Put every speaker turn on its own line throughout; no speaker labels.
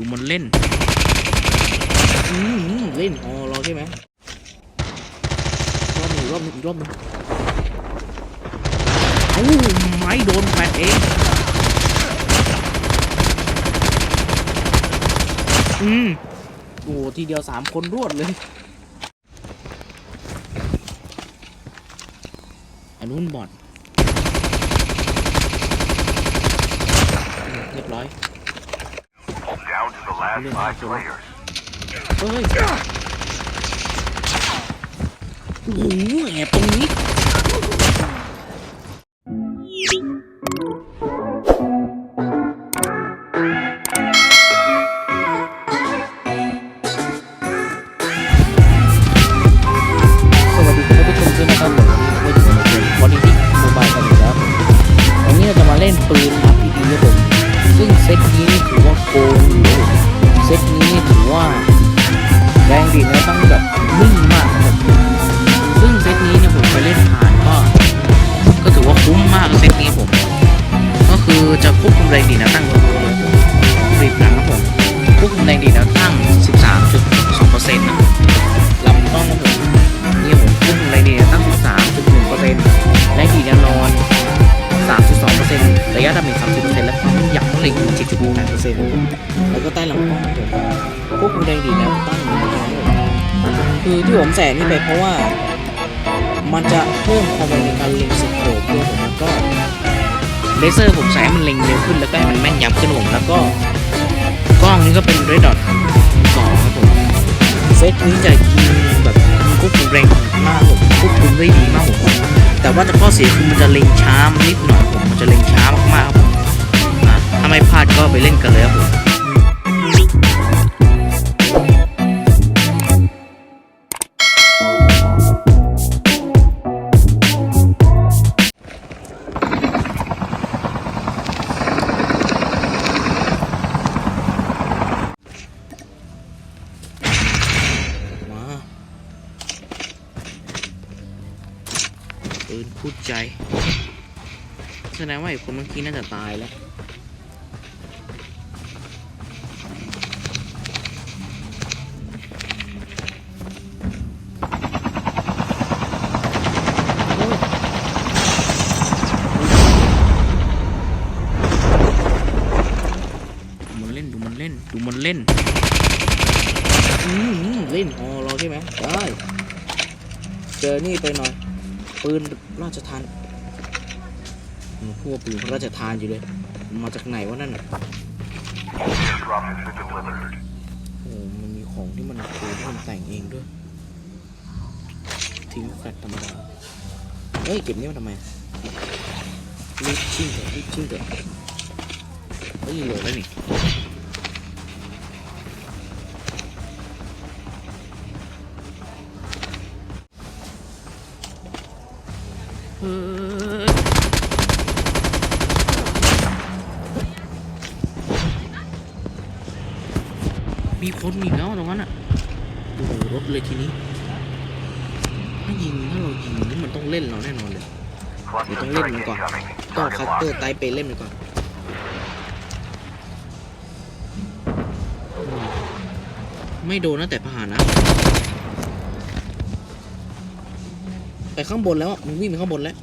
ดูมันเล่นอืมเล่นอ๋อรอใช่ไหมรอบหนึ่งรอบหนึ่งอีกรอบหนึ่งเอ้าไม้โดนแปดเองอืมโอ้โหทีเดียวสามคนรวดเลยอันนู้นบอดเรียบร้อย
Down to the last
Lên
five
hai chỗ.
players.
เฮ้ย โอ้โหแอบตรงนี้ แบบนิ่งมากครับซึ่งเซตนี้เนี่ยผมไปเล่นผ่านก็ ก็ถือว่าคุ้มมากเซตนี้ผม ก็คือจะควบคุมแรงดีนะตั้ง ผมแสนี่ไปเพราะว่า มันจะเพิ่มความเร็วในการเล็งสโคปด้วยผมแล้วก็เลเซอร์ผมใช้ให้มันเล็งเร็วขึ้นแล้วก็ให้มันแม่นยำขึ้นผมแล้วก็กล้องนี้ก็เป็นเรดดอทสองครับผมเซตนี้จะยิงแบบควบคุมแรงมากผมควบคุมได้ดีมากผมแต่ว่าจะข้อเสียคือมันจะเล็งช้านิดหน่อยผมมันจะเล็งช้ามากๆครับผมอะถ้าไม่พลาดก็ไปเล่นกันเลยครับผม นพูดใจ แสดงว่าไอ้คนเมื่อกี้น่าจะตายแล้วดูมันเล่นดูมันเล่นดูมันเล่นอืมเล่นอ๋อรอใช่ไหมได้ เจอนี่ไปหน่อย ปืนราชทานมันพูดว่าปืนพระราชทานอยู่เลยมาจากไหนวะนั่นน่ะโอ้มันมีของที่มันปืนที่มันแต่งเองด้วย ทิ้งแฟลตธรรมดาเฮ้ยเก็บนี่มาทำไมรีบชิ่งเถอะรีบชิ่งเถอะเฮ้ยโหลดแล้วนี่ มีคนอีกแล้วตรงนั้นอะโอ้โหรถเลยทีนี้ถ้ายิงถ้าเรายิงนี่มันต้องเล่นเราแน่นอนเลย
Cluster
Itong
strike
lim ko.
incoming.
ก็
Target
คัตเตอร์ไตไปเล่นไปก่อนไม่โดนนะแต่ประหารนะ ไปข้างบนแล้วมันวิ่งไปข้างบนแล้ว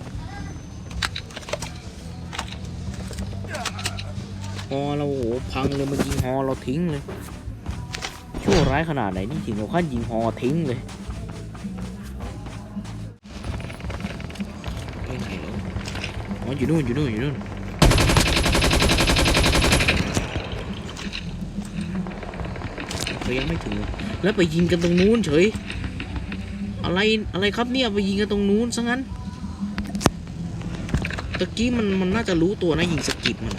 ฮอเราโหพังเลยมันยิงฮอเราทิ้งเลยชั่วร้ายขนาดไหนนี่ถึงเราขั้นยิงฮอทิ้งเลยไปไหนแล้วอ๋ออยู่นู่นอยู่นู่นอยู่นู่นเรายังไม่ถึงแล้วไปยิงกันตรงนู้นเฉย อะไรอะไรครับเนี่ยไปยิงกันตรงนู้นซะงั้นตะกี้มันมันน่าจะรู้ตัวนะยิงสกิดมัน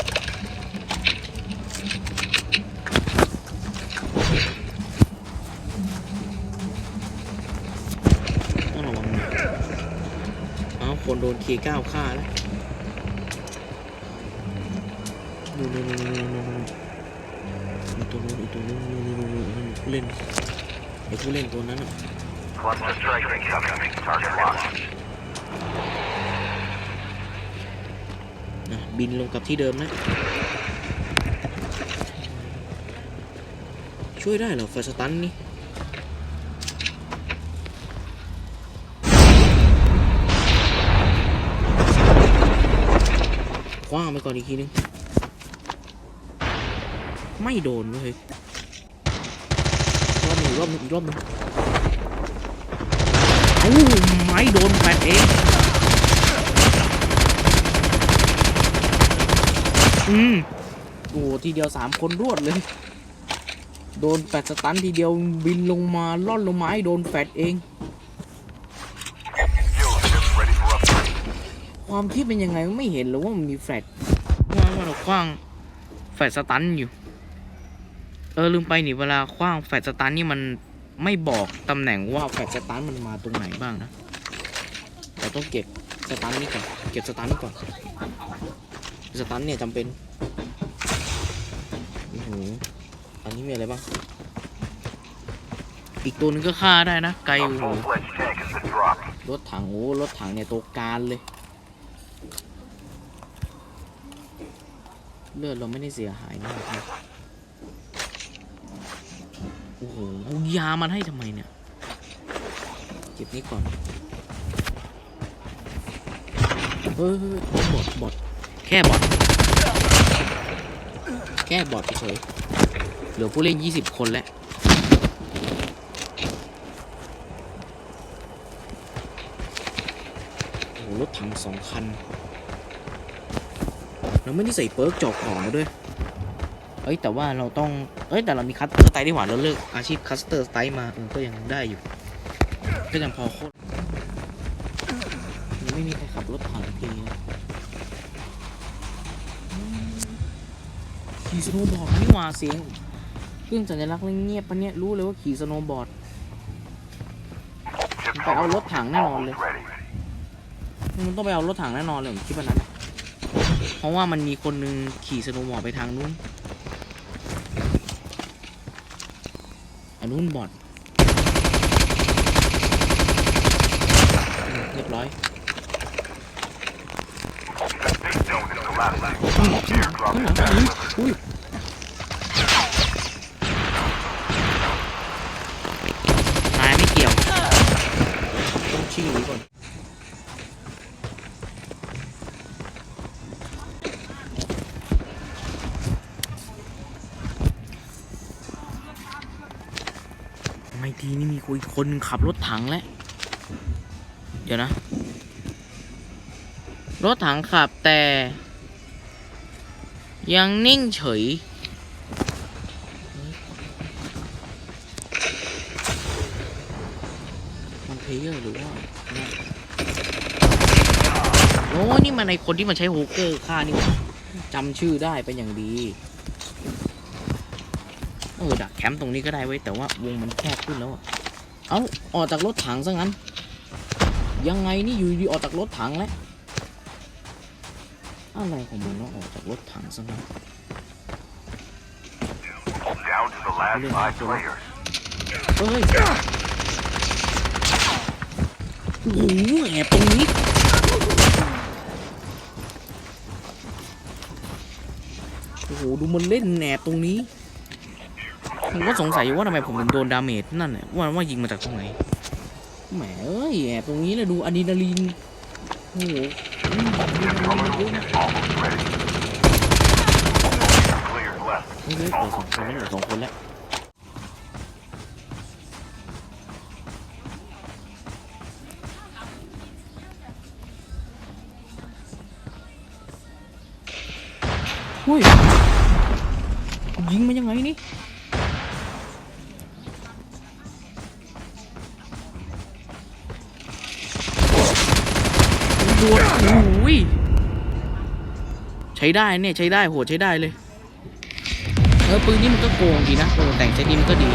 ต้องระวังน่อยเอาคนโดนเคเก้าฆ่าแล้วนู่นนู่นนู่นนู่นนู่นนู่นตัวนู้นอีตัวนู้นดูดูดูดูเล่นไอ้ผู้เล่นตัวนั้นอะ
Cluster strike incoming. Target locked.
นะบินลงกับที่เดิมนะ ช่วยได้เหรอไฟสตันนี่คว้างไปก่อนอีกทีนึง ไม่โดนเว้ยรอบหนึ่งรอบหนึ่งอีกรอบหนึ่ง ม่โดนแฟดเองอืมโอ้โหทีเดียวสามคนรวดเลย โดนแฟดสตันทีเดียวบินลงมาล่อนลงมาให้โดนแฟดเอง ความคิดเป็นยังไงไม่เห็นหรือว่ามันมีแฟลชว่าว่าเราคว้างแฟลชสตันอยู่ เออลืมไปนี่เวลาคว้างแฟลชสตันนี่มันไม่บอกตำแหน่งว่าแฟลชสตันมันมาตรงไหนบ้างนะ ต้องเก็บสตันนี่ก่อน เก็บสตันนี่ก่อน สตันเนี่ยจำเป็นอันนี้มีอะไรบ้าง อีกตัวนึงก็ฆ่าได้นะ ไกลโอ้รถถังโอ้รถถังเนี่ยตัวการเลย เลือดเราไม่ได้เสียหายมากนะโอ้โหยามันให้ทำไมเนี่ย เก็บนี้ก่อน เฮ้ยบอดบอดแค่บอดแค่บอดเฉยๆเหลือผู้เล่น 20 คนแล้วโอ้รถถังสองคัน เราไม่ได้ใส่เปิร์กจอกของมาด้วย เอ้ยแต่ว่าเราต้อง เอ้ยแต่เรามีคัสเตอร์สไตล์ดีกว่าเราเลิกอาชีพคัสเตอร์สไตล์มาเออก็ยังได้อยู่ ก็ยังพอโคตร ยังไม่มีใครขับรถถังจริงนะขี่สโนว์บอร์ดนี่หว่าเสียงเครื่องสัญลักษณ์เงียบปะเนี่ยรู้เลยว่าขี่สโนว์บอร์ดไปเอารถถังแน่นอนเลย มันต้องไปเอารถถังแน่นอนเลยผมคิดว่านั้นเพราะว่ามันมีคนนึงขี่สโนว์บอร์ดไปทางนู้นอันนู้นบอดอืมเรียบร้อย
Big zone is collapsing.
ข้างหลังข้างหลังข้างหลัง อุ้ยอุ้ยนายไม่เกี่ยว ต้องชิ่งหนีก่อนไม่ทีนี่มีคนคนหนึ่งขับรถถังแล้ว เดี๋ยวนะ รถถังขับแต่ ยังนิ่งเฉย มันเพเยอร์หรือว่าโอ้นี่มันในคนที่มันใช้โฮเกอร์ฆ่านี่จำชื่อได้เป็นอย่างดีเออดักแคมป์ตรงนี้ก็ได้ไว้แต่ว่าวงมันแคบขึ้นแล้วอะเอ้าออกจากรถถังซะงั้น ยังไงนี่อยู่ดีออกจากรถถังแล้ว อะไรของมันเนาะออกจากรถถังซะงั้น
Down to the last
Lên
five
rồi.
players.
เฮ้ยโอ้โหแอบตรงนี้โอ้โหดูมันเล่นแอบตรงนี้ผมก็สงสัยอยู่ว่าทำไมผมถึงโดนดาเมจนั่นน่ะว่าว่ายิงมาจากตรงไหนแหมเอ้ยแอบตรงนี้เลยดูอะดรีนาลีนโอ้โห เยอะนะ
Almost ready. Players left.
เฮ้ยเฮ้ยเหลือสองคนแล้วเหลือสองคนแล้วอุ้ยยิงมายังไงนี่ โดโอ้ยใช้ได้เนี่ยใช้ได้โหใช้ได้เลยเออปืนนี่มันก็โกงดีนะโอ้แต่งใช้ดีมันก็ดี